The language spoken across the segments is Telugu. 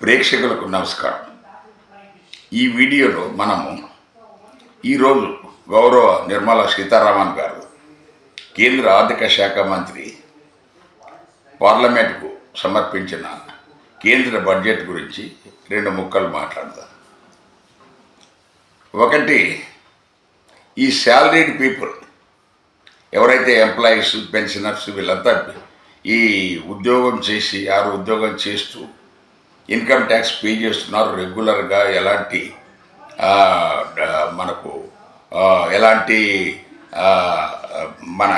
ప్రేక్షకులకు నమస్కారం. ఈ వీడియోలో మనము ఈరోజు గౌరవ నిర్మలా సీతారామన్ గారు కేంద్ర ఆర్థిక శాఖ మంత్రి పార్లమెంట్కు సమర్పించిన కేంద్ర బడ్జెట్ గురించి రెండు ముక్కలు మాట్లాడదాం. ఒకటి ఈ శాలరీడ్ పీపుల్ ఎవరైతే ఎంప్లాయీస్ పెన్షనర్స్ వీళ్ళంతా ఈ ఉద్యోగం చేసి ఆరు ఉద్యోగం చేస్తూ ఇన్కమ్ ట్యాక్స్ పే చేస్తున్నారు రెగ్యులర్గా. ఎలాంటి మనకు ఎలాంటి మన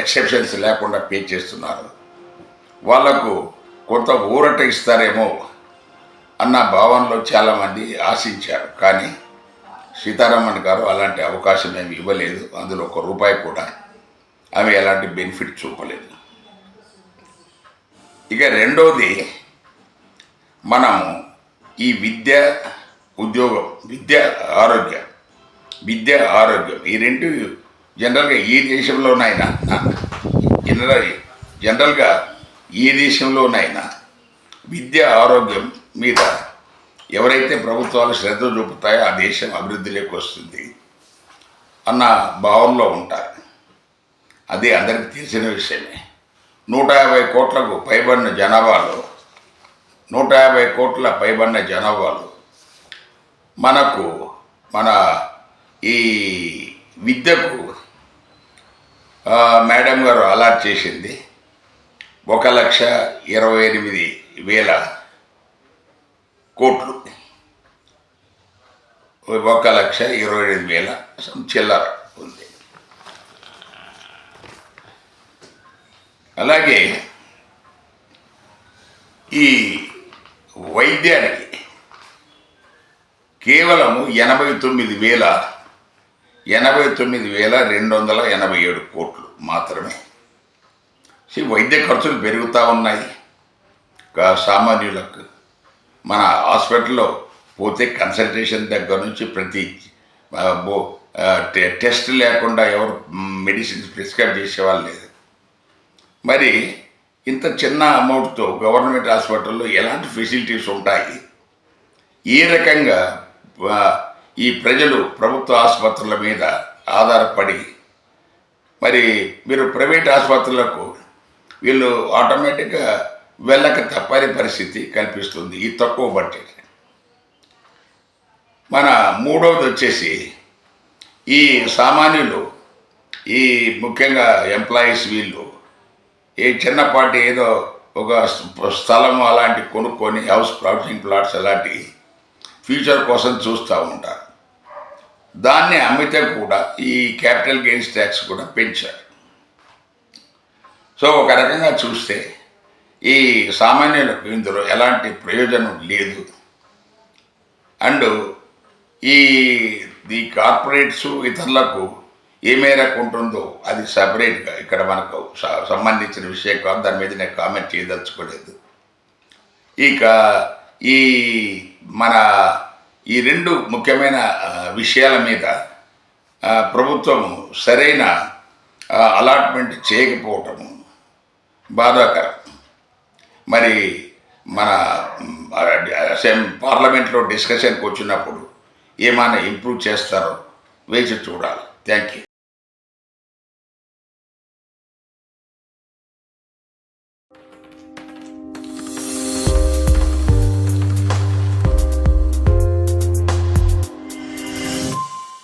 ఎక్సెప్షన్స్ లేకుండా పే చేస్తున్నారు. వాళ్ళకు కొంత ఊరట ఇస్తారేమో అన్న భావనలో చాలామంది ఆశించారు. కానీ సీతారామన్ గారు అలాంటి అవకాశం ఏమి ఇవ్వలేదు. అందులో ఒక రూపాయి కూడా ఆమె ఎలాంటి బెనిఫిట్ చూపలేదు. ఇక రెండోది మనము ఈ విద్య ఉద్యోగం విద్య ఆరోగ్యం విద్య ఆరోగ్యం ఈ రెండు జనరల్గా ఈ దేశంలోనైనా జనరల్ జనరల్గా ఈ దేశంలోనైనా విద్య ఆరోగ్యం మీద ఎవరైతే ప్రభుత్వాలు శ్రద్ధ చూపుతాయో ఆ దేశం అభివృద్ధిలోకి వస్తుంది అన్న భావంలో ఉంటారు. అది అందరికీ తెలిసిన విషయమే. నూట యాభై కోట్లకు పైబడిన జనాభాలో నూట యాభై కోట్ల పైబడిన జనాభాలు మనకు మన ఈ విద్యకు మేడం గారు అలాట్ చేసింది ఒక లక్ష ఇరవై ఎనిమిది వేల కోట్లు. ఒక లక్ష ఇరవై ఎనిమిది వేల చిల్లర ఉంది. అలాగే ఈ వైద్యానికి. కేవలము ఎనభై తొమ్మిది వేల ఎనభై తొమ్మిది వేల రెండు వందల ఎనభై ఏడు కోట్లు మాత్రమే. ఈ వైద్య ఖర్చులు పెరుగుతూ ఉన్నాయి. సామాన్యులకు మన హాస్పిటల్లో పోతే కన్సల్టేషన్ దగ్గర నుంచి ప్రతి టెస్ట్ లేకుండా ఎవరు మెడిసిన్స్ ప్రిస్క్రైబ్ చేసేవాళ్ళు లేదు. మరి ఇంత చిన్న అమౌంట్తో గవర్నమెంట్ హాస్పిటల్లో ఎలాంటి ఫెసిలిటీస్ ఉంటాయి? ఏ రకంగా ఈ ప్రజలు ప్రభుత్వ ఆసుపత్రుల మీద ఆధారపడి మరి మీరు ప్రైవేట్ ఆసుపత్రులకు వీళ్ళు ఆటోమేటిక్గా వెళ్ళక తప్పని పరిస్థితి కల్పిస్తుంది ఈ తక్కువ బడ్జెట్. మన మూడవది వచ్చేసి ఈ సామాన్యులు ఈ ముఖ్యంగా ఎంప్లాయీస్ వీళ్ళు ఏ చిన్నపాటి ఏదో ఒక స్థలం అలాంటి కొనుక్కొని హౌస్ ప్రాఫిటింగ్ ప్లాట్స్ అలాంటివి ఫ్యూచర్ కోసం చూస్తూ ఉంటారు దాన్ని అమ్మితే కూడా ఈ క్యాపిటల్ గెయిన్స్ ట్యాక్స్ కూడా పెంచారు సో ఒక రకంగా చూస్తే ఈ సామాన్యులకు ఇందులో ఎలాంటి ప్రయోజనం లేదు. అండ్ ఈ ఈ కార్పొరేట్స్ ఇతరులకు ఏ మేరకు ఉంటుందో అది సపరేట్గా ఇక్కడ మనకు సంబంధించిన విషయం కాదు దాని మీద నేను కామెంట్ చేయదలుచుకోలేదు. ఇక ఈ మన ఈ రెండు ముఖ్యమైన విషయాల మీద ప్రభుత్వం సరైన అలాట్మెంట్ చేయకపోవటము బాధాకరం. మరి మన సేమ్ పార్లమెంట్లో డిస్కషన్కి వచ్చినప్పుడు ఏమైనా ఇంప్రూవ్ చేస్తారో వేచి చూడాలి. Thank you.